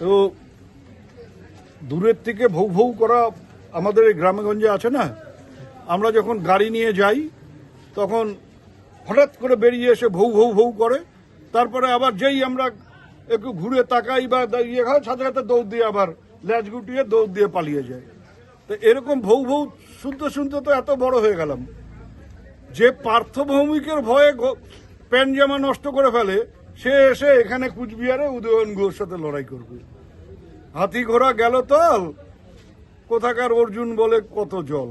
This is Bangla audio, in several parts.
তো দূরের থেকে ভৌ ভৌ করা আমাদের এই গ্রামেগঞ্জে আছে না? আমরা যখন গাড়ি নিয়ে যাই, তখন হঠাৎ করে বেরিয়ে এসে ভৌ ভৌ ভৌ করে, তারপরে আবার যেই আমরা একটু ঘুরে তাকাই বা ইয়ে খাই সাথে সাথে দৌড় দিয়ে আবার ল্যাচ গুটিয়ে দৌড় দিয়ে পালিয়ে যায় তো এরকম ভৌ ভৌ শুনতে শুনতে তো এত বড় হয়ে গেলাম। যে পার্থভৌমিকের ভয়ে প্যান্ট জামা নষ্ট করে ফেলে সে এসে এখানে কুচবিহারে উদয়ন গুহর সাথে লড়াই করবে। হাতি ঘোড়া গেল তল কোথাকার অর্জুন বলে কত জল?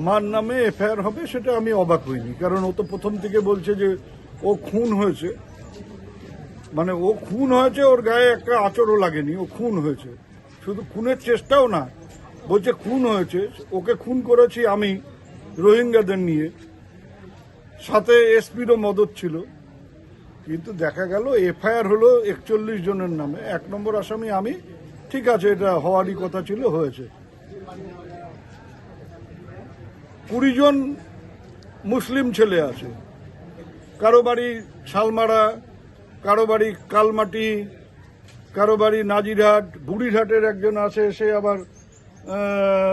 আমার নামে এফআইআর হবে সেটা আমি অবাক হইনি, কারণ ও তো প্রথম থেকে বলছে যে ও খুন হয়েছে। মানে ও খুন হয়েছে, ওর গায়ে একটা আচরও লাগেনি, ও খুন হয়েছে। শুধু খুনের চেষ্টাও না, বলছে খুন হয়েছে, ওকে খুন করেছি আমি রোহিঙ্গাদের নিয়ে। সাথে এসপিরও মদত ছিল। কিন্তু দেখা গেল এফআইআর হলো একচল্লিশ জনের নামে। এক নম্বর আসামি আমি। ঠিক আছে, এটা হওয়ারই কথা ছিল, হয়েছে। কুড়ি জন মুসলিম ছেলে আছে। কারও বাড়ি শালমারা, কারও বাড়ি কালমাটি, কারও বাড়ি নাজিরহাট, বুড়িরহাটের একজন আছে, সে আবার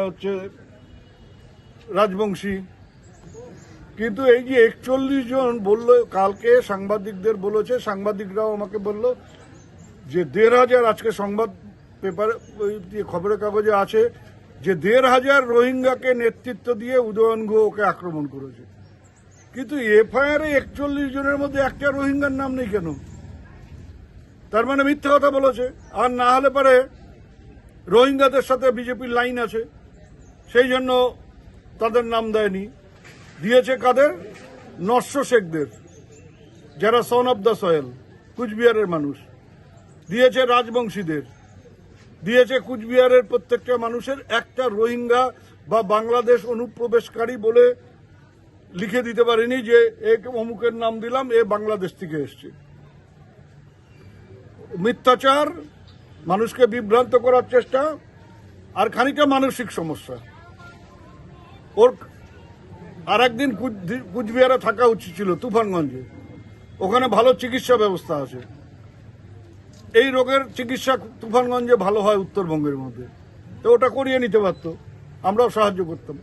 হচ্ছে রাজবংশী। কিন্তু এই যে একচল্লিশ জন বলল, কালকে সাংবাদিকদের বলেছে, সাংবাদিকরাও আমাকে বলল যে দেড় হাজার, আজকে সংবাদ পেপারে খবরের কাগজে আছে, যে দেড় হাজার রোহিঙ্গাকে নেতৃত্ব দিয়ে উদয়ন গুহ ওকে আক্রমণ করেছে। কিন্তু এফআইআর একচল্লিশ জনের মধ্যে একটা রোহিঙ্গার নাম নেই কেন? তার মানে মিথ্যা কথা বলেছে। আর না হলে পারে রোহিঙ্গাদের সাথে বিজেপির লাইন আছে, সেই জন্য তাদের নাম দেয়নি। দিয়েছে কাদের? নস্য শেখদের, যারা সন অফ দ্য সয়েল কুচবিহারের মানুষ। দিয়েছে রাজবংশীদের, দিয়েছে কুচবিহারের প্রত্যেকটা মানুষের একটা রোহিঙ্গা বা বাংলাদেশ অনুপ্রবেশকারী বলে লিখে দিতে পারেনি যে এ অমুকের নাম দিলাম, এ বাংলাদেশ থেকে এসছে। মিথ্যাচার, মানুষকে বিভ্রান্ত করার চেষ্টা, আর খানিকটা মানসিক সমস্যা। ওর আর একদিন কুচ- কুচবিহারে থাকা উচিত ছিল, তুফানগঞ্জে। ওখানে ভালো চিকিৎসা ব্যবস্থা আছে। এই রোগের চিকিৎসা তুফানগঞ্জে ভালো হয় উত্তরবঙ্গের মধ্যে। তো ওটা করিয়ে নিতে পারতো। আমরাও সাহায্য করতাম।